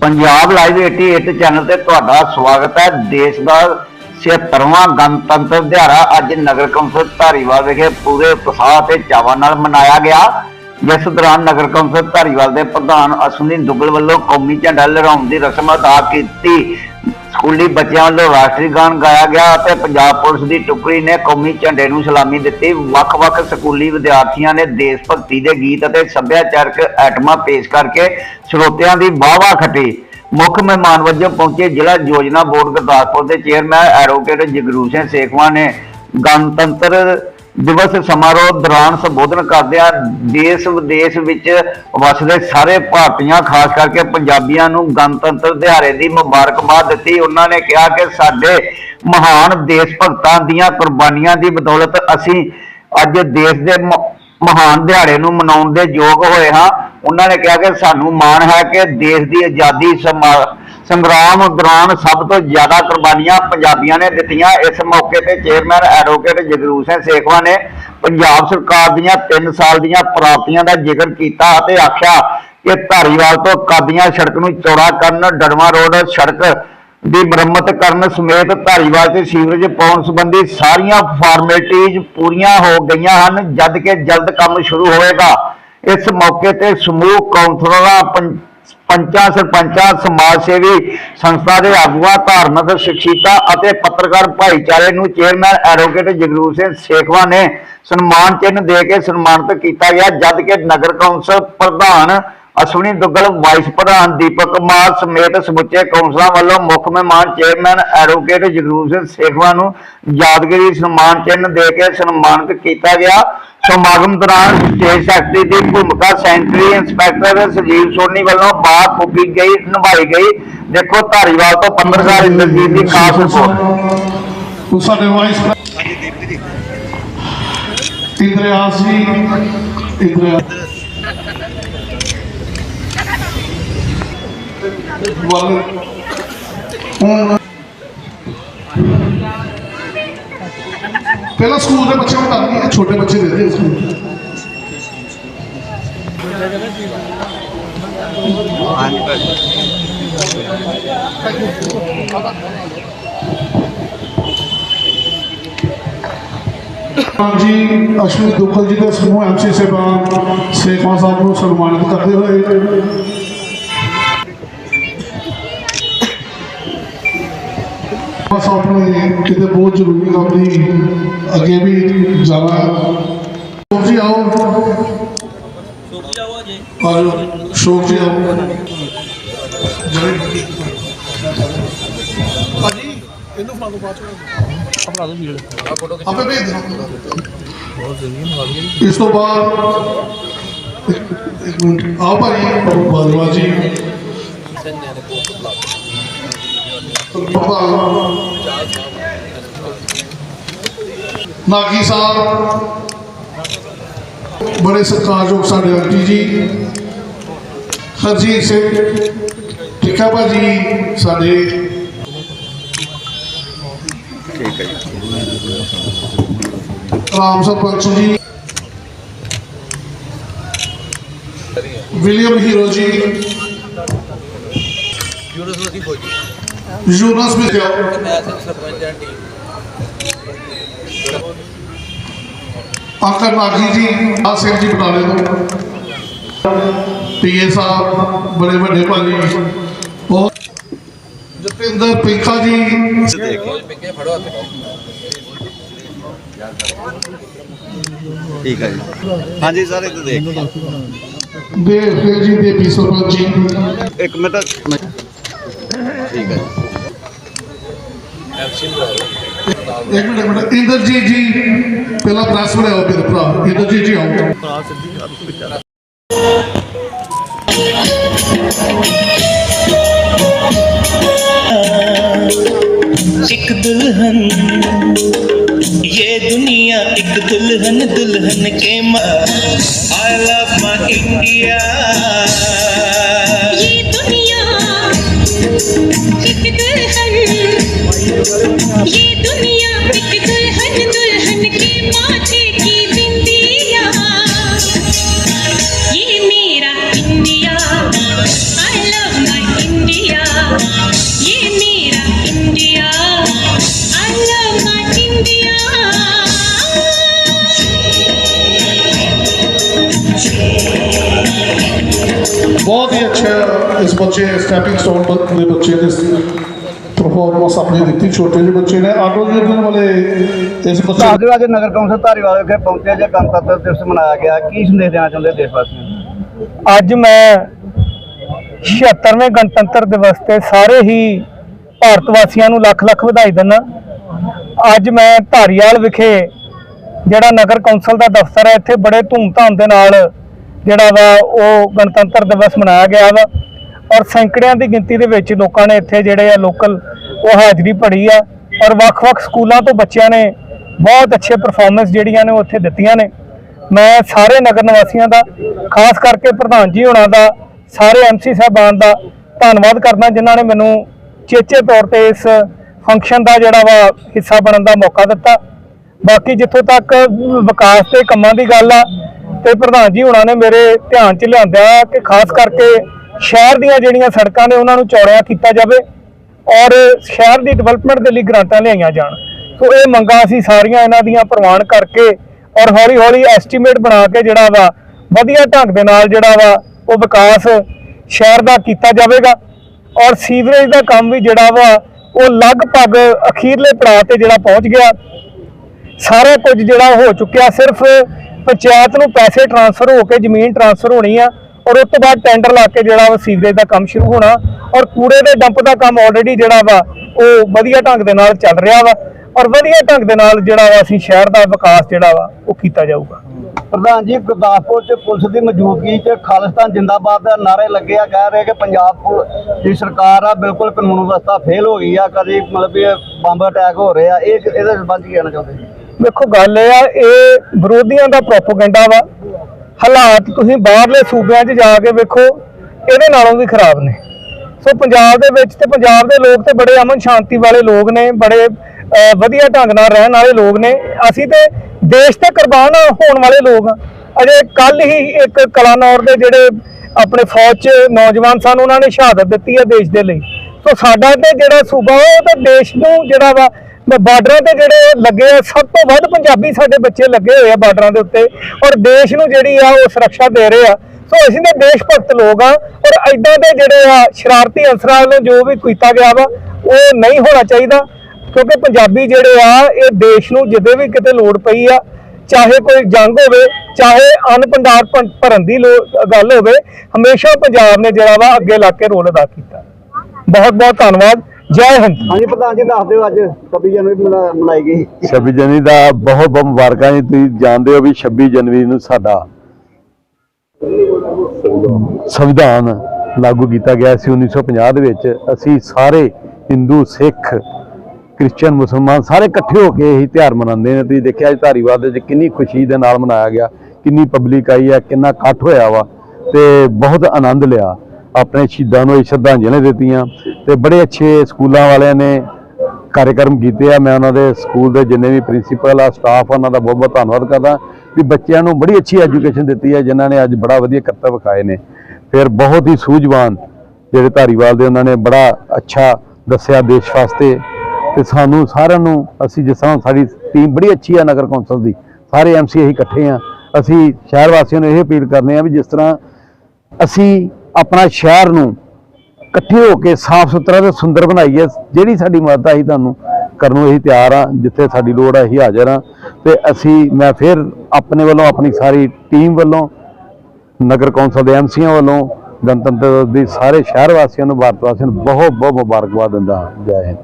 Punjab live 88 channel ਤੇ ਤੁਹਾਡਾ ਸਵਾਗਤ ਹੈ। ਦੇਸ਼ ਦਾ 76ਵਾਂ ਗਣਤੰਤਰ ਦਿਹਾੜਾ ਅੱਜ ਨਗਰ ਕੌਂਸਲ ਧਾਰੀਵਾਲ ਵਿਖੇ ਪੂਰੇ ਉਤਸ਼ਾਹ ਤੇ ਚਾਵਾਂ ਨਾਲ ਮਨਾਇਆ ਗਿਆ। ਜਿਸ ਦੌਰਾਨ ਨਗਰ ਕੌਂਸਲ ਧਾਰੀਵਾਲ ਦੇ ਪ੍ਰਧਾਨ ਅਸ਼ਵਨੀ ਦੁੱਗਲ ਵੱਲੋਂ ਕੌਮੀ ਝੰਡਾ ਲਹਿਰਾਉਣ ਦੀ ਰਸਮ ਅਦਾ ਕੀਤੀ। ਸਕੂਲੀ ਬੱਚਿਆਂ ਵੱਲੋਂ ਰਾਸ਼ਟਰੀ ਗਾਨ ਗਾਇਆ ਗਿਆ ਅਤੇ ਪੰਜਾਬ ਪੁਲਿਸ ਦੀ ਟੁਕੜੀ ਨੇ ਕੌਮੀ ਝੰਡੇ ਨੂੰ ਸਲਾਮੀ ਦਿੱਤੀ। ਵੱਖ-ਵੱਖ ਸਕੂਲੀ ਵਿਦਿਆਰਥੀਆਂ ਨੇ ਦੇਸ਼ ਭਗਤੀ ਦੇ ਗੀਤ ਅਤੇ ਸੱਭਿਆਚਾਰਕ ਐਟਮਾਂ ਪੇਸ਼ ਕਰਕੇ ਸਰੋਤਿਆਂ ਦੀ ਵਾਹ-ਵਾਹ ਖੱਟੀ। ਮੁੱਖ ਮਹਿਮਾਨ ਵਜੋਂ ਪਹੁੰਚੇ ਜ਼ਿਲ੍ਹਾ ਯੋਜਨਾ ਬੋਰਡ ਗੁਰਦਾਸਪੁਰ ਦੇ ਚੇਅਰਮੈਨ ਐਡਵੋਕੇਟ ਜਗਰੂਪ ਸਿੰਘ ਸੇਖਵਾ ਨੇ ਗਣਤੰਤਰ ਦਿਵਸ ਸਮਾਰੋਹ ਦੌਰਾਨ ਸੰਬੋਧਨ ਕਰਦਿਆਂ ਦੇਸ਼ ਵਿਦੇਸ਼ ਵਿੱਚ ਵਸਦੇ ਸਾਰੇ ਭਾਰਤੀਆਂ, ਖਾਸ ਕਰਕੇ ਪੰਜਾਬੀਆਂ ਨੂੰ ਗਣਤੰਤਰ ਦਿਹਾੜੇ ਦੀ ਮੁਬਾਰਕਬਾਦ ਦਿੱਤੀ। ਉਹਨਾਂ ਨੇ ਕਿਹਾ ਕਿ ਸਾਡੇ ਮਹਾਨ ਦੇਸ਼ ਭਗਤਾਂ ਦੀਆਂ ਕੁਰਬਾਨੀਆਂ ਦੀ ਬਦੌਲਤ ਅਸੀਂ ਅੱਜ ਦੇਸ਼ ਦੇ ਮਹਾਨ ਦਿਹਾੜੇ ਨੂੰ ਮਨਾਉਣ ਦੇ ਯੋਗ ਹੋਏ ਹਾਂ। ਉਹਨਾਂ ਨੇ ਕਿਹਾ ਕਿ ਸਾਨੂੰ ਮਾਣ ਹੈ ਕਿ ਦੇਸ਼ ਦੀ ਆਜ਼ਾਦੀ ਸਮਾ- ਸੰਗਰਾਮ ਦੌਰਾਨ ਸਭ ਤੋਂ ਜ਼ਿਆਦਾ ਕੁਰਬਾਨੀਆਂ ਪੰਜਾਬੀਆਂ ਨੇ ਦਿੱਤੀਆਂ। ਇਸ ਮੌਕੇ ਤੇ ਚੇਅਰਮੈਨ ਐਡਵੋਕੇਟ ਜਗਰੂਪ ਸਿੰਘ ਸੇਖਵਾ ਨੇ ਪੰਜਾਬ ਸਰਕਾਰ ਦੀਆਂ 3 ਸਾਲ ਦੀਆਂ ਪ੍ਰਾਪਤੀਆਂ ਦਾ ਜ਼ਿਕਰ ਕੀਤਾ ਅਤੇ ਆਖਿਆ ਕਿ ਧਾਰੀਵਾਲ ਤੋਂ ਕਾਦੀਆਂ ਸੜਕ ਨੂੰ ਚੌੜਾ ਕਰਨ, ਡੜਵਾ ਰੋਡ ਸੜਕ ਦੀ ਮੁਰੰਮਤ ਕਰਨ ਸਮੇਤ ਧਾਰੀਵਾਲ ਤੇ ਸੀਵਰੇਜ ਪਾਉਣ ਸੰਬੰਧੀ ਸਾਰੀਆਂ ਫਾਰਮੈਲਿਟੀਜ਼ ਪੂਰੀਆਂ ਹੋ ਗਈਆਂ ਹਨ, ਜਦ ਕਿ ਜਲਦ ਕੰਮ ਸ਼ੁਰੂ ਹੋਵੇਗਾ। ਇਸ ਮੌਕੇ ਤੇ ਸਮੂਹ ਕੌਂਸਲਰਾਂ, ਪੰ- ਪੰਚਾਂ, ਸਰਪੰਚਾਂ ਸਮਾਜ ਸੇਵੀ ਸੰਸਥਾ ਦੇ ਆਗੂਆਂ, ਧਾਰਮਿਕ ਸ਼ਖਸੀਅਤਾਂ ਅਤੇ ਪੱਤਰਕਾਰ ਭਾਈਚਾਰੇ ਨੂੰ ਚੇਅਰਮੈਨ ਐਡਵੋਕੇਟ ਜਗਰੂਪ ਸਿੰਘ ਸੇਖਵਾ ਨੇ ਸਨਮਾਨ ਚਿੰਨ੍ਹ ਦੇ ਕੇ ਸਨਮਾਨਿਤ ਕੀਤਾ ਗਿਆ, ਜਦ ਕਿ ਨਗਰ ਕੌਂਸਲ ਪ੍ਰਧਾਨ ਅਸ਼ਵਨੀ ਦੁੱਗਲ, ਵਾਈਸ ਪ੍ਰਧਾਨ ਦੀਪਕ ਕੁਮਾਰ ਸਮੇਤ ਸਮੁੱਚੇ ਕੌਂਸਲਾਂ ਵੱਲੋਂ ਮੁੱਖ ਮਹਿਮਾਨ ਚੇਅਰਮੈਨ ਐਡਵੋਕੇਟ ਜਗਰੂਪ ਸਿੰਘ ਸੇਖਵਾ ਨੂੰ ਯਾਦਗਾਰੀ ਸਨਮਾਨ ਚਿੰਨ੍ਹ ਦੇ ਕੇ ਸਨਮਾਨਿਤ ਕੀਤਾ ਗਿਆ। ਸਮਾਗਮ ਦੌਰਾਨ ਸਟੇਟ ਸੈਕਟਰੀ ਦੀ ਭੂਮਿਕਾ ਸੈਂਟਰੀ ਇੰਸਪੈਕਟਰ ਸੰਜੀਵ ਸੋਨੀ ਵੱਲੋਂ ਬਾਤ ਫੂਕੀ ਗਈ, ਨਿਭਾਈ ਗਈ। ਦੇਖੋ, ਧਾਰੀਵਾਲ ਤੋਂ ਪੱਤਰਕਾਰ ਇੰਦਰਜੀਤ ਦੀ ਖਾਸ ਰਿਪੋਰਟ। ਉਹ ਸਾਡੇ ਵਾਈਸ ਇੰਦਰਿਆਸ ਜੀ ਇੰਦਰਿਆਸ ਵੱਲ ਹੁਣ ਪਹਿਲਾਂ ਸਕੂਲ ਦੇ ਬੱਚਿਆਂ ਨੂੰ ਕਰਨੀ ਹੈ, ਛੋਟੇ ਬੱਚੇ ਦੇ ਸਕੂਲ ਜੀ, ਅਸ਼ਵਨੀ ਦੁੱਖਲ ਜੀ ਦੇ ਸਮੂਹ ਐਮਸੀ ਸੇਵਾ ਸੇਖਵਾਂ ਸਾਹਿਬ ਨੂੰ ਸਨਮਾਨਿਤ ਕਰਦੇ ਹੋਏ ਬਸ ਆਪਣੇ ਕਿਤੇ ਬਹੁਤ ਜ਼ਰੂਰੀ ਕੰਮ ਦੀ ਅੱਗੇ ਵੀ ਜਾਣਾ। ਸ਼ੋਕ ਜੀ ਆਓ। ਆਜੋ ਸ਼ੋਕ ਜੀ ਆਓ। ਜਿਹੜੇ ਭਾਜੀ ਇਹਨੂੰ ਫੜਾ ਦੋ ਬਾਅਦ ਚ। ਆਪੇ ਭੇਜ ਦੇਣਾ ਇਸ ਤੋਂ ਬਾਅਦ ਇੱਕ- ਮਿੰਟ। ਆਓ ਭਾਈ ਬਾਜਵਾ ਜੀ। ਪ੍ਰਧਾਨ ਨਾਗੀ ਸਾਹਿਬ ਬੜੇ ਸਤਿਕਾਰਯੋਗ ਸਾਡੇ ਆਂਟੀ ਜੀ ਹਰਜੀਤ ਸਿੰਘ ਟਿੱਕਾ ਭਾਜੀ ਸਾਡੇ ਰਾਮ ਸਰਪੰਚ ਜੀ ਵਿਲੀਅਮ ਹੀਰੋ ਜੀ ਯੂਨਸ ਵੀ ਦਿਓ ਅੰਕਲ ਨਾਗੀ ਜੀ ਆ ਸਿੰਘ ਜੀ ਬਟਾਲੇ ਤੋਂ ਪੀਏ ਸਾਹਿਬ ਬੜੇ ਵੱਡੇ ਭਾਜੀ ਬਹੁਤ ਜਤਿੰਦਰ ਪਿੰਖਾ ਜੀ ਠੀਕ ਹੈ ਜੀ ਹਾਂਜੀ ਸਰ ਇਹ ਦੇਖ ਦੇਵ ਸਿੰਘ ਜੀ ਦੇ ਪੀ ਸਰਪੰਚ ਜੀ ਇੱਕ ਮਿੰਟ ਠੀਕ ਹੈ एक मिनट एक मिनट इंद्रजीत जी પહેલા પ્રાસ મળે આવો પેલો પ્રાસ ઇન્દ્રજીત જી આવો પ્રાસ एक दुल्हन, ये दुनिया एक दुल्हन दुल्हन के माँ। आई लव माय इंडिया ਬਹੁਤ ਹੀ ਅੱਛਾ ਇਸ ਬੱਚੇ ਸਟੈਪਿੰਗ ਸਟੋਨ ਪਰਫਾਰਮੈਂਸ ਆਪਣੀ ਦਿੱਤੀ ਛੋਟੇ ਜਿਹੇ ਬੱਚੇ ਨੇ। ਆਟੋ ਯੂਨੀਅਨ ਵਾਲੇ ਇਸ ਬੱਚੇ ਦਿਓ ਅੱਜ ਨਗਰ ਕੌਂਸਲ ਧਾਰੀਵਾਲ ਵਿਖੇ ਪਹੁੰਚਿਆ ਜੇ ਗਣਤੰਤਰ ਦਿਵਸ ਮਨਾਇਆ ਗਿਆ। ਕੀ ਸੰਦੇਸ਼ ਦੇਣਾ ਚਾਹੁੰਦੇ ਦੇਸ਼ ਵਾਸੀਆਂ ਨੂੰ? ਅੱਜ ਮੈਂ 76ਵੇਂ ਗਣਤੰਤਰ ਦਿਵਸ ਤੇ ਸਾਰੇ ਹੀ ਭਾਰਤ ਵਾਸੀਆਂ ਨੂੰ ਲੱਖ ਲੱਖ ਵਧਾਈ ਦਿੰਦਾ। ਅੱਜ ਮੈਂ ਧਾਰੀਵਾਲ ਵਿਖੇ ਜਿਹੜਾ ਨਗਰ ਕੌਂਸਲ ਦਾ ਦਫ਼ਤਰ ਹੈ ਇੱਥੇ ਬੜੇ ਧੂਮਧਾਮ ਦੇ ਨਾਲ ਜਿਹੜਾ ਵਾ ਉਹ ਗਣਤੰਤਰ ਦਿਵਸ ਮਨਾਇਆ ਗਿਆ ਵਾ। ਔਰ ਸੈਂਕੜਿਆਂ ਦੀ ਗਿਣਤੀ ਦੇ ਵਿੱਚ ਲੋਕਾਂ ਨੇ ਇੱਥੇ ਜਿਹੜੇ ਆ ਲੋਕਲ, ਉਹ ਹਾਜ਼ਰੀ ਭਰੀ ਆ। ਔਰ ਵੱਖ-ਵੱਖ ਸਕੂਲਾਂ ਤੋਂ ਬੱਚਿਆਂ ਨੇ ਬਹੁਤ ਅੱਛੇ ਪਰਫਾਰਮੈਂਸ ਜਿਹੜੀਆਂ ਨੇ ਉਹ ਉੱਥੇ ਦਿੱਤੀਆਂ ਨੇ। ਮੈਂ ਸਾਰੇ ਨਗਰ ਨਿਵਾਸੀਆਂ ਦਾ, ਖਾਸ ਕਰਕੇ ਪ੍ਰਧਾਨ ਜੀ ਹੋਣਾ ਦਾ, ਸਾਰੇ ਐਮਸੀ ਸਾਹਿਬਾਨ ਦਾ ਧੰਨਵਾਦ ਕਰਦਾ, ਜਿਨ੍ਹਾਂ ਨੇ ਮੈਨੂੰ ਚੇਚੇ ਤੌਰ ਤੇ ਇਸ ਫੰਕਸ਼ਨ ਦਾ ਜਿਹੜਾ ਵਾ ਹਿੱਸਾ ਬਣਨ ਦਾ ਮੌਕਾ ਦਿੱਤਾ। ਬਾਕੀ ਜਿੱਥੋਂ ਤੱਕ ਵਿਕਾਸ ਦੇ ਕੰਮਾਂ ਦੀ ਗੱਲ ਆ, ਤੇ ਪ੍ਰਧਾਨ ਜੀ ਹੋਣਾ ਨੇ ਮੇਰੇ ਧਿਆਨ 'ਚ ਲਿਆਂਦਾ ਕਿ ਖਾਸ ਕਰਕੇ ਸ਼ਹਿਰ ਦੀਆਂ ਜਿਹੜੀਆਂ ਸੜਕਾਂ ਨੇ ਉਹਨਾਂ ਨੂੰ ਚੌੜਿਆ ਕੀਤਾ ਜਾਵੇ ਔਰ ਸ਼ਹਿਰ ਦੀ ਡਿਵੈਲਪਮੈਂਟ ਦੇ ਲਈ ਗ੍ਰਾਂਟਾਂ ਲਿਆਈਆਂ ਜਾਣ। ਸੋ ਇਹ ਮੰਗਾਂ ਅਸੀਂ ਸਾਰੀਆਂ ਇਹਨਾਂ ਦੀਆਂ ਪ੍ਰਵਾਨ ਕਰਕੇ ਔਰ ਹੌਲੀ ਹੌਲੀ ਐਸਟੀਮੇਟ ਬਣਾ ਕੇ ਜਿਹੜਾ ਵਾ ਵਧੀਆ ਢੰਗ ਦੇ ਨਾਲ ਜਿਹੜਾ ਵਾ ਉਹ ਵਿਕਾਸ ਸ਼ਹਿਰ ਦਾ ਕੀਤਾ ਜਾਵੇਗਾ ਔਰ ਸੀਵਰੇਜ ਦਾ ਕੰਮ ਵੀ ਜਿਹੜਾ ਵਾ ਉਹ ਲਗਭਗ ਅਖੀਰਲੇ ਪੜਾਅ ਤੇ ਜਿਹੜਾ ਪਹੁੰਚ ਗਿਆ। ਸਾਰਾ ਕੁਝ ਜਿਹੜਾ ਹੋ ਚੁੱਕਿਆ ਸਿਰਫ ਪੰਚਾਇਤ ਨੂੰ ਪੈਸੇ ਟ੍ਰਾਂਸਫਰ ਹੋ ਕੇ ਜ਼ਮੀਨ ਟ੍ਰਾਂਸਫਰ ਹੋਣੀ ਆ। ਔਰ ਉਸ ਤੋਂ ਬਾਅਦ ਟੈਂਡਰ ਲਾ ਕੇ ਜਿਹੜਾ ਵਾ ਸੀਵਰੇਜ ਦਾ ਕੰਮ ਸ਼ੁਰੂ ਹੋਣਾ ਔਰ ਕੂੜੇ ਦੇ ਡੰਪ ਦਾ ਕੰਮ ਆਲਰੇਡੀ ਜਿਹੜਾ ਵਾ ਉਹ ਵਧੀਆ ਢੰਗ ਦੇ ਨਾਲ ਚੱਲ ਰਿਹਾ ਵਾ ਔਰ ਵਧੀਆ ਢੰਗ ਦੇ ਨਾਲ ਜਿਹੜਾ ਵਾ ਅਸੀਂ ਸ਼ਹਿਰ ਦਾ ਵਿਕਾਸ ਜਿਹੜਾ ਵਾ ਉਹ ਕੀਤਾ ਜਾਊਗਾ। ਪ੍ਰਧਾਨ ਜੀ ਗੁਰਦਾਸਪੁਰ ਚ ਪੁਲਿਸ ਦੀ ਮੌਜੂਦਗੀ ਚ ਖਾਲਿਸਤਾਨ ਜਿੰਦਾਬਾਦ ਦਾ ਨਾਰੇ ਲੱਗੇ ਆ ਕਹਿ ਰਹੇ ਕਿ ਪੰਜਾਬ ਦੀ ਸਰਕਾਰ ਆ ਬਿਲਕੁਲ ਕਾਨੂੰਨ ਵਿਵਸਥਾ ਫੇਲ ਹੋ ਗਈ ਆ ਕਦੀ ਮਤਲਬ ਵੀ ਬੰਬ ਅਟੈਕ ਹੋ ਰਹੇ ਇਹ ਇਹਦੇ ਸੰਬੰਧ ਕੀ ਕਹਿਣਾ ਚਾਹੁੰਦੇ? ਵੇਖੋ ਗੱਲ ਇਹ ਆ ਇਹ ਵਿਰੋਧੀਆਂ ਦਾ ਪ੍ਰੋਪਗੈਂਡਾ ਵਾ ਹਾਲਾਤ ਤੁਸੀਂ ਬਾਹਰਲੇ ਸੂਬਿਆਂ 'ਚ ਜਾ ਕੇ ਵੇਖੋ, ਇਹਦੇ ਨਾਲੋਂ ਵੀ ਖਰਾਬ ਨੇ। ਸੋ ਪੰਜਾਬ ਦੇ ਵਿੱਚ ਤੇ ਪੰਜਾਬ ਦੇ ਲੋਕ ਤੇ ਬੜੇ ਅਮਨ ਸ਼ਾਂਤੀ ਵਾਲੇ ਲੋਕ ਨੇ, ਬੜੇ ਵਧੀਆ ਢੰਗ ਨਾਲ ਰਹਿਣ ਵਾਲੇ ਲੋਕ ਨੇ। ਅਸੀਂ ਤੇ ਦੇਸ਼ ਤੇ ਕੁਰਬਾਨ ਹੋਣ ਵਾਲੇ ਲੋਕ ਆ ਅਜੇ ਕੱਲ ਹੀ ਇੱਕ ਕਲਾਨੌਰ ਦੇ ਜਿਹੜੇ ਆਪਣੇ ਫੌਜ 'ਚ ਨੌਜਵਾਨ ਸਨ, ਉਹਨਾਂ ਨੇ ਸ਼ਹਾਦਤ ਦਿੱਤੀ ਹੈ ਦੇਸ਼ ਦੇ ਲਈ। ਸੋ ਸਾਡਾ ਤੇ ਜਿਹੜਾ ਸੂਬਾ, ਉਹ ਤਾਂ ਦੇਸ਼ ਨੂੰ ਜਿਹੜਾ ਵਾ ਬਾਰਡਰਾਂ ਤੇ ਜਿਹੜੇ ਲੱਗੇ ਆ, ਸਭ ਤੋਂ ਵੱਧ ਪੰਜਾਬੀ ਸਾਡੇ ਬੱਚੇ ਲੱਗੇ ਹੋਏ ਆ ਬਾਰਡਰਾਂ ਦੇ ਉੱਤੇ ਔਰ ਦੇਸ਼ ਨੂੰ ਜਿਹੜੀ ਆ ਉਹ ਸੁਰੱਖਿਆ ਦੇ ਰਹੇ ਆ। ਸੋ ਅਸੀਂ ਤਾਂ ਦੇਸ਼ ਭਗਤ ਲੋਕ ਆ ਔਰ ਐਦਾਂ ਦੇ ਜਿਹੜੇ ਆ ਸ਼ਰਾਰਤੀ ਅਨਸਰਾਂ ਵੱਲੋਂ ਜੋ ਵੀ ਕੀਤਾ ਗਿਆ ਵਾ, ਉਹ ਨਹੀਂ ਹੋਣਾ ਚਾਹੀਦਾ ਕਿਉਂਕਿ ਪੰਜਾਬੀ ਜਿਹੜੇ ਆ, ਇਹ ਦੇਸ਼ ਨੂੰ ਜਿੱਦੇ ਵੀ ਕਿਤੇ ਲੋੜ ਪਈ ਆ, ਚਾਹੇ ਕੋਈ ਜੰਗ ਹੋਵੇ, ਚਾਹੇ ਅੰਨ ਭੰਡਾਰ ਭੰ- ਭਰਨ ਦੀ ਲੋ- ਗੱਲ ਹੋਵੇ, ਹਮੇਸ਼ਾ ਪੰਜਾਬ ਨੇ ਜਿਹੜਾ ਵਾ ਅੱਗੇ ਲਾ ਕੇ ਰੋਲ ਅਦਾ ਕੀਤਾ। ਬਹੁਤ ਬਹੁਤ ਧੰਨਵਾਦ। ਜੈ ਹਿੰਦ। ਹਾਂਜੀ ਪ੍ਰਧਾਨ ਜੀ ਦੱਸ ਦਿਓ ਅੱਜ 26 ਜਨਵਰੀ ਮਨਾ- ਮਨਾਈ ਗਈ। 26 ਜਨਵਰੀ ਦਾ ਬਹੁਤ ਬਹੁਤ ਮੁਬਾਰਕਾਂ ਜੀ। ਤੁਸੀਂ ਜਾਣਦੇ ਹੋ ਵੀ 26 ਜਨਵਰੀ ਨੂੰ ਸਾਡਾ ਸੰਵਿਧਾਨ ਲਾਗੂ ਕੀਤਾ ਗਿਆ ਸੀ 1950 ਦੇ ਵਿੱਚ। ਅਸੀਂ ਸਾਰੇ ਹਿੰਦੂ ਸਿੱਖ ਕ੍ਰਿਸਚੀਅਨ ਮੁਸਲਮਾਨ ਸਾਰੇ ਇਕੱਠੇ ਹੋ ਕੇ ਇਹ ਤਿਉਹਾਰ ਮਨਾਉਂਦੇ ਨੇ ਤੁਸੀਂ ਦੇਖਿਆ ਅੱਜ ਧਾਰੀਵਾਲ ਦੇ ਵਿੱਚ ਕਿੰਨੀ ਖੁਸ਼ੀ ਦੇ ਨਾਲ ਮਨਾਇਆ ਗਿਆ ਕਿੰਨੀ ਪਬਲਿਕ ਆਈ ਹੈ ਕਿੰਨਾ ਇਕੱਠ ਹੋਇਆ ਵਾ ਤੇ ਬਹੁਤ ਆਨੰਦ ਲਿਆ। ਆਪਣੇ ਸ਼ਹੀਦਾਂ ਨੂੰ ਇਹ ਸ਼ਰਧਾਂਜਲੀਆਂ ਦਿੱਤੀਆਂ ਤੇ ਬੜੇ ਅੱਛੇ ਸਕੂਲਾਂ ਵਾਲਿਆਂ ਨੇ ਕਾਰਜਕ੍ਰਮ ਕੀਤੇ ਆ। ਮੈਂ ਉਹਨਾਂ ਦੇ ਸਕੂਲ ਦੇ ਜਿੰਨੇ ਵੀ ਪ੍ਰਿੰਸੀਪਲ ਆ, ਸਟਾਫ ਉਹਨਾਂ ਦਾ ਬਹੁਤ ਬਹੁਤ ਧੰਨਵਾਦ ਕਰਦਾ ਵੀ ਬੱਚਿਆਂ ਨੂੰ ਬੜੀ ਅੱਛੀ ਐਜੂਕੇਸ਼ਨ ਦਿੱਤੀ ਹੈ ਜਿਨ੍ਹਾਂ ਨੇ ਅੱਜ ਬੜਾ ਵਧੀਆ ਕਰਤੱਵ ਵਿਖਾਏ ਨੇ। ਫਿਰ ਬਹੁਤ ਹੀ ਸੂਝਵਾਨ ਜਿਹੜੇ ਧਾਰੀਵਾਲ ਦੇ ਉਹਨਾਂ ਨੇ ਬੜਾ ਅੱਛਾ ਦੱਸਿਆ ਦੇਸ਼ ਵਾਸਤੇ ਤੇ ਸਾਨੂੰ ਸਾਰਿਆਂ ਨੂੰ ਅਸੀਂ ਜਿਸ ਤਰ੍ਹਾਂ ਸਾਡੀ ਟੀਮ ਬੜੀ ਅੱਛੀ ਆ ਨਗਰ ਕੌਂਸਲ ਦੀ, ਸਾਰੇ ਐਮਸੀ ਅਸੀਂ ਇਕੱਠੇ ਆ। ਅਸੀਂ ਸ਼ਹਿਰ ਵਾਸੀਆਂ ਨੂੰ ਇਹ ਅਪੀਲ ਕਰਨੇ ਆ ਵੀ ਜਿਸ ਤਰ੍ਹਾਂ ਅਸੀਂ ਆਪਣਾ ਸ਼ਹਿਰ ਨੂੰ ਇਕੱਠੇ ਹੋ ਕੇ ਸਾਫ਼ ਸੁਥਰਾ ਤੇ ਸੁੰਦਰ ਬਣਾਈਏ, ਜਿਹੜੀ ਸਾਡੀ ਮਦਦ ਆਹੀ ਤੁਹਾਨੂੰ ਕਰਨ ਨੂੰ ਅਸੀਂ ਤਿਆਰ ਆ ਜਿੱਥੇ ਸਾਡੀ ਲੋੜ ਆ ਅਸੀਂ ਹਾਜ਼ਰ ਆ ਤੇ ਅਸੀਂ, ਮੈਂ ਫਿਰ ਆਪਣੇ ਵੱਲੋਂ, ਆਪਣੀ ਸਾਰੀ ਟੀਮ ਵੱਲੋਂ, ਨਗਰ ਕੌਂਸਲ ਦੇ ਐਮਸੀਆਂ ਵੱਲੋਂ, ਗਣਤੰਤਰ ਦਿਵਸ ਦੀ ਸਾਰੇ ਸ਼ਹਿਰ ਵਾਸੀਆਂ ਨੂੰ, ਭਾਰਤ ਵਾਸੀਆਂ ਨੂੰ ਬਹੁਤ ਬਹੁਤ ਮੁਬਾਰਕਬਾਦ ਦਿੰਦਾ ਹਾਂ। ਜੈ ਹਿੰਦ